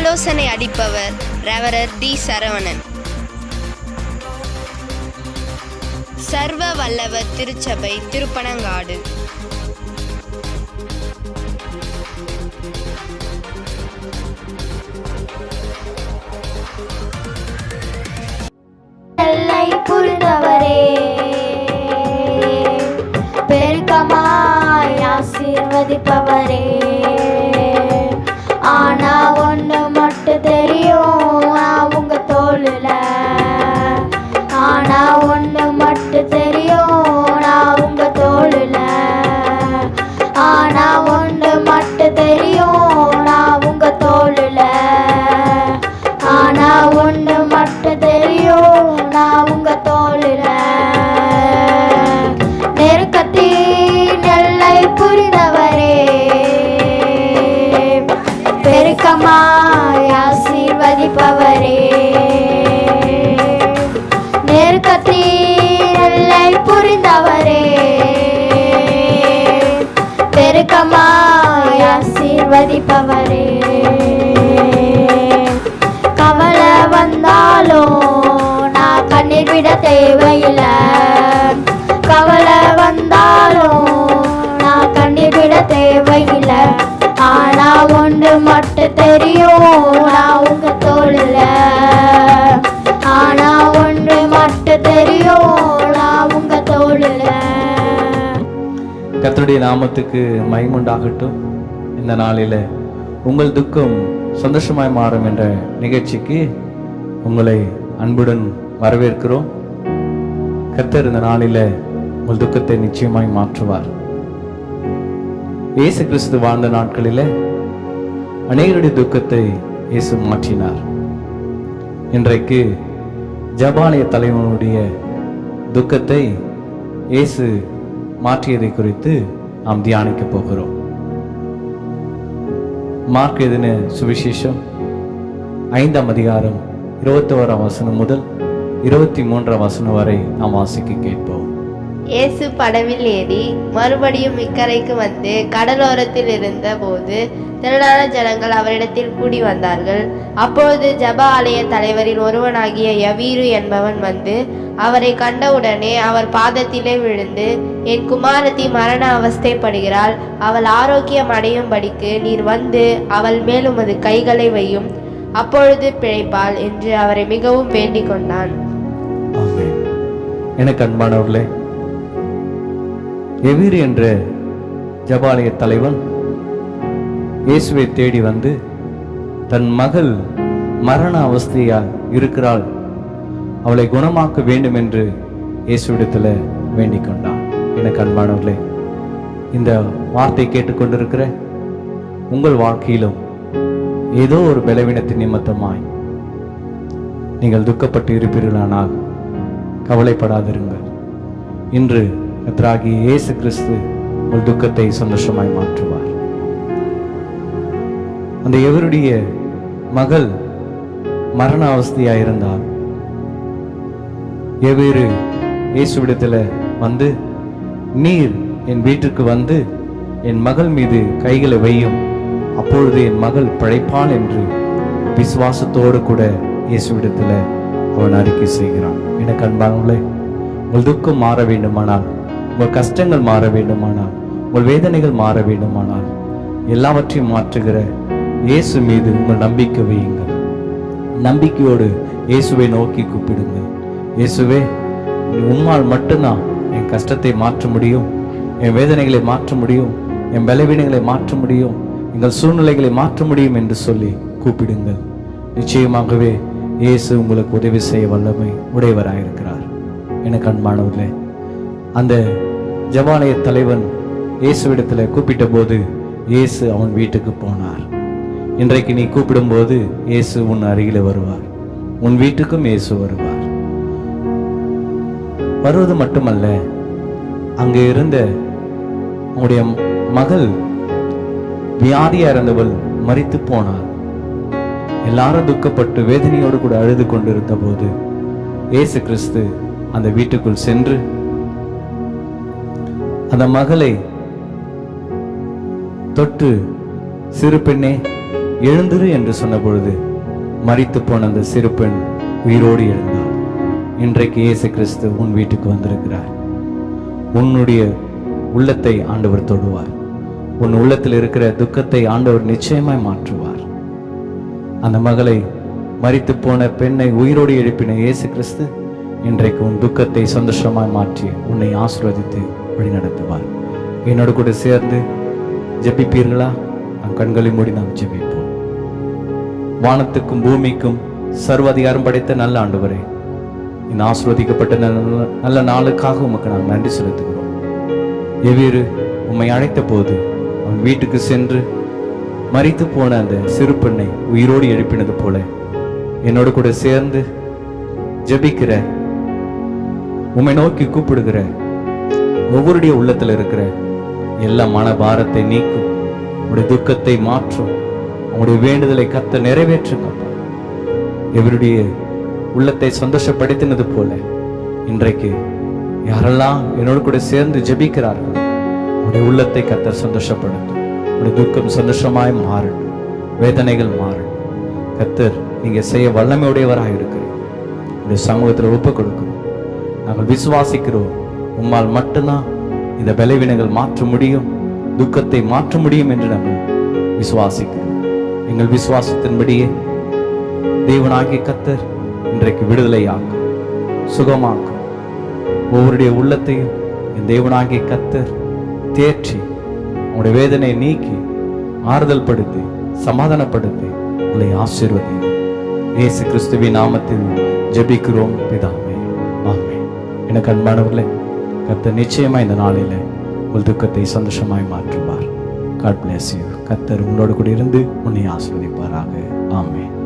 ஆலோசனை அளிப்பவர் ரெவரர் டி சரவணன். சர்வ வல்லவர் திருச்சபை திருப்பனங்காடு. புரிந்தவரே பெருக்கமாய் ஆசீர்வதிப்பவரே. பெருக்கமாய் ஆசீர்வதிப்பவரே. கவலை வந்தாலும் நான் கண்ணீர் விட தேவையில்லை. கவலை வந்தாலும் நான் கண்ணீர் விட தேவையில்லை. ஆனா ஒன்று மட்டும் தெரியும் நான் கர்த்தருடைய நாமத்துக்கு மைமுண்டாகட்டும். இந்த நாளில் உங்கள் துக்கம் சந்தோஷமாய் மாறும் என்ற நிகழ்ச்சிக்கு உங்களை அன்புடன் வரவேற்கிறோம். கத்தர் இந்த நாளில் உங்கள் துக்கத்தை நிச்சயமாய் மாற்றுவார். இயேசு கிறிஸ்து வாழ்ந்த நாட்களில் அநேகருடைய துக்கத்தை இயேசு மாற்றினார். இன்றைக்கு ஜபாலய தலைவனுடைய துக்கத்தை இயேசு மாற்றியதை குறித்து நாம் தியானிக்க போகிறோம். மார்க் எதுன்னு சுவிசேஷம் ஐந்தாம் அதிகாரம் இருபத்தி ஓராம் வசனம் முதல் இருபத்தி மூன்றாம் வசனம் வரை நாம் வாசிக்க கேட்போம். இயேசு படவில் ஏறி மறுபடியும் இக்கரைக்கு வந்து கடலோரத்தில் இருந்த போது திரளான ஜனங்கள் அவரிடத்தில் கூடி வந்தார்கள். அப்பொழுது ஜப ஆலய தலைவரின் ஒருவனாகிய யவீரு என்பவன் வந்து அவரை கண்டவுடனே அவர் பாதத்திலே விழுந்து என் குமாரத்தி மரண அவஸ்தைப்படுகிறாள். அவள் ஆரோக்கியம் அடையும்படிக்கு நீர் வந்து அவள் மேல் உமது கைகளை வையும். அப்பொழுது பிழைப்பாள் என்று அவரை மிகவும் வேண்டிக் கொண்டான். எனக்கு அன்பானவர்களே எவீர் என்ற ஜபாலய தலைவன் இயேசுவை தேடி வந்து தன் மகள் மரண அவஸ்தையா இருக்கிறாள். அவளை குணமாக்க வேண்டும் என்று இயேசுவிடத்தில் வேண்டிக் கொண்டான். எனக்கு அன்பானவர்களே இந்த வார்த்தை கேட்டுக்கொண்டிருக்கிற உங்கள் வாழ்க்கையிலும் ஏதோ ஒரு பலவீனத்தின் நிமித்தமாய் நீங்கள் துக்கப்பட்டு இருப்பீர்களானால் கவலைப்படாதிருங்கள். இன்று கத்ராகி இயேசு கிறிஸ்து உங்கள் துக்கத்தை சந்தோஷமாய் மாற்றுவார். அந்த எவருடைய மகள் மரண அவஸ்தையா இருந்தால் எவ்வேறு இயேசுவிடத்தில் வந்து நீர் என் வீட்டுக்கு வந்து என் மகள் மீது கைகளை வையும். அப்பொழுது என் மகள் பிழைப்பாள் என்று விசுவாசத்தோடு கூட இயேசுவிடத்தில் அவன் அறிக்கை செய்கிறான். எனக்கு அன்பாங்களே உங்கள் துக்கம் மாற வேண்டுமானால் உங்கள் கஷ்டங்கள் மாற வேண்டுமானால் உங்கள் வேதனைகள் மாற வேண்டுமானால் எல்லாவற்றையும் மாற்றுகிற இயேசு மீது உங்கள் நம்பிக்கை வையுங்கள். நம்பிக்கையோடு இயேசுவை நோக்கி கூப்பிடுங்க இயேசுவே நீ உம்மால் மட்டும்தான் என் கஷ்டத்தை மாற்ற முடியும் என் வேதனைகளை மாற்ற முடியும் என் பலவீனங்களை மாற்ற முடியும் எங்கள் சூழ்நிலைகளை மாற்ற முடியும் என்று சொல்லி கூப்பிடுங்கள். நிச்சயமாகவே இயேசு உங்களுக்கு உதவி செய்ய வல்லமை உடையவராயிருக்கிறார். எனக்கு அன்பானவர்களே அந்த ஜபாலய தலைவன் இயேசுவிடத்தில் கூப்பிட்ட போது இயேசு அவன் வீட்டுக்கு போனார். இன்றைக்கு நீ கூப்பிடும்போது இயேசு உன் அருகில் வருவார். உன் வீட்டுக்கும் இயேசு வருவார். வருவது மட்டுமல்ல அங்கே இருந்த உன்னுடைய மகள் வியாதியாக இருந்தவள் மறித்து போனாள். எல்லாரும் துக்கப்பட்டு வேதனையோடு கூட அழுது கொண்டிருந்த போது இயேசு கிறிஸ்து அந்த வீட்டுக்குள் சென்று அந்த மகளை தொட்டு சிறு பெண்ணே எழுந்திரு என்று சொன்னபொழுது மறித்து போன அந்த சிறு பெண் உயிரோடு எழுந்தாள். இன்றைக்கு இயேசு கிறிஸ்து உன் வீட்டுக்கு வந்திருக்கிறார். உன்னுடைய உள்ளத்தை ஆண்டவர் தொடுவார். உன் உள்ளத்தில் இருக்கிற துக்கத்தை ஆண்டவர் நிச்சயமாய் மாற்றுவார். அந்த மகளை மறித்து போன பெண்ணை உயிரோடு எழுப்பின இயேசு கிறிஸ்து இன்றைக்கு உன் துக்கத்தை சந்தோஷமாய் மாற்றி உன்னை ஆசிர்வதித்து வழிநடத்துவார். என்னோடு கூட சேர்ந்து ஜெபிப்பீர்களா? நம் கண்களை மூடி நாம் ஜெபிப்போம். வானத்துக்கும் பூமிக்கும் சர்வ அதிகாரம் படைத்த நல்ல ஆண்டவரே இந்த ஆசிர்வதிக்கப்பட்ட நல்ல நல்ல நாளுக்காக உமக்கு நாங்கள் நன்றி செலுத்துகிறோம். எவ்வேறு உம்மை அழைத்த போது அவன் வீட்டுக்கு சென்று மறித்து போன அந்த சிறு பெண்ணை உயிரோடு எழுப்பினது போல என்னோடு கூட சேர்ந்து ஜெபிக்கிற உம்மை நோக்கி கூப்பிடுகிற ஒவ்வொருடைய உள்ளத்துல இருக்கிற எல்லா மன பாரத்தை நீக்கும் உடைய துக்கத்தை மாற்றும் உங்களுடைய வேண்டுதலை கத்த நிறைவேற்றுங்க இவருடைய உள்ளத்தை சந்தோஷப்படுத்தினது போல இன்றைக்கு யாரெல்லாம் என்னோடு கூட சேர்ந்து ஜெபிக்கிறார்கள் உடைய உள்ளத்தை கத்தர் சந்தோஷப்படுத்தும். உடைய துக்கம் சந்தோஷமாய் மாறட்டும் வேதனைகள் மாறட்டும் கத்தர் நீங்க செய்ய வல்லமையுடையவராக இருக்கிறீங்க உடைய சமூகத்தில் ஒப்பு கொடுக்கும் நாங்கள் விசுவாசிக்கிறோம். உம்மால் மட்டும்தான் இந்த பலவீனங்கள் மாற்ற முடியும் துக்கத்தை மாற்ற முடியும் என்று நம்ம விசுவாசிக்கிறோம். எங்கள் விசுவாசத்தின்படியே தேவனாகிய கத்தர் இன்றைக்கு விடுதலையாக்கும் சுகமாக்கும். ஒவ்வொருடைய உள்ளத்தையும் என் தேவனாகிய கத்தர் தேற்றி உங்களுடைய வேதனையை நீக்கி ஆறுதல் படுத்தி சமாதானப்படுத்தி உங்களை ஆசீர்வதி இயேசு கிறிஸ்துவின் நாமத்தில் ஜெபிக்கிறோம் பிதாமே ஆமே எனக்கு அன்பானவர்களே கர்த்தர் நிச்சயமா இந்த நாளில் உங்கள் துக்கத்தை சந்தோஷமாய் மாற்றுவார். காட் பிளேஸ் யூ கத்தர் உங்களோடு கூட இருந்து உன்னை ஆசிர்வதிப்பாராக. ஆமென்.